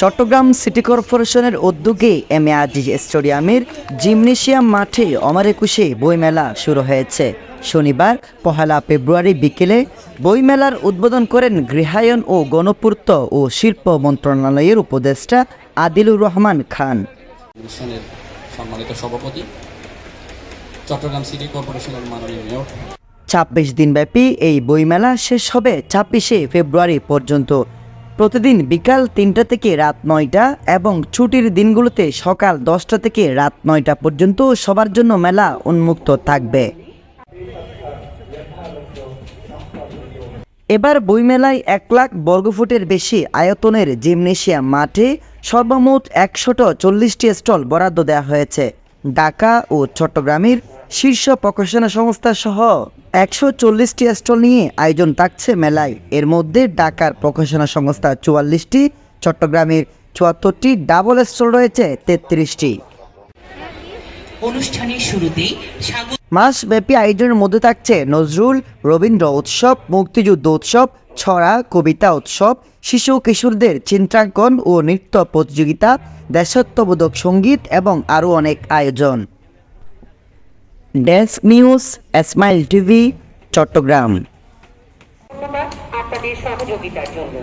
Chittagong city কর্পোরেশনের উদ্যোগে M A Aziz স্টেডিয়ামের জিমনেশিয়াম মাঠে অমর একুশে বইমেলা শুরু হয়েছে। শনিবার পহেলা ফেব্রুয়ারি বিকেলে বইমেলার উদ্বোধন করেন গৃহায়ন ও গণপূর্ত ও শিল্প মন্ত্রণালয়ের উপদেষ্টা আদিলুর রহমান খান। সম্মানিত সভাপতি চট্টগ্রাম সিটি কর্পোরেশনের মাননীয় মেয়র। ছাব্বিশ দিনব্যাপী এই বইমেলা শেষ হবে ছাব্বিশে ফেব্রুয়ারি পর্যন্ত। প্রতিদিন বিকাল তিনটা থেকে রাত নয়টা এবং ছুটির দিনগুলোতে সকাল দশটা থেকে রাত নয়টা পর্যন্ত সবার জন্য মেলা উন্মুক্ত থাকবে। এবার বইমেলায় এক লাখ বর্গফুটের বেশি আয়তনের জিমনেশিয়াম মাঠে সর্বমোট একশত চল্লিশটি স্টল বরাদ্দ দেওয়া হয়েছে। ঢাকা ও চট্টগ্রামের শীর্ষ প্রকাশনা সংস্থা সহ একশো চল্লিশটি স্টল নিয়ে আয়োজন থাকছে মেলায়। এর মধ্যে ঢাকার প্রকাশনা সংস্থা চুয়াল্লিশটি চট্টগ্রামের চুয়াত্তরটি ডাবল স্টল রয়েছে তেত্রিশটি। অনুষ্ঠানের শুরুতেই মাসব্যাপী আয়োজনের মধ্যে থাকছে নজরুল রবীন্দ্র উৎসব মুক্তিযুদ্ধ উৎসব ছড়া কবিতা উৎসব শিশু কিশোরদের চিত্রাঙ্কন ও নৃত্য প্রতিযোগিতা দেশাত্মবোধক সংগীত এবং আরও অনেক আয়োজন। desk news smile TV Chittagong ধন্যবাদ আপনাদের সহযোগিতার জন্য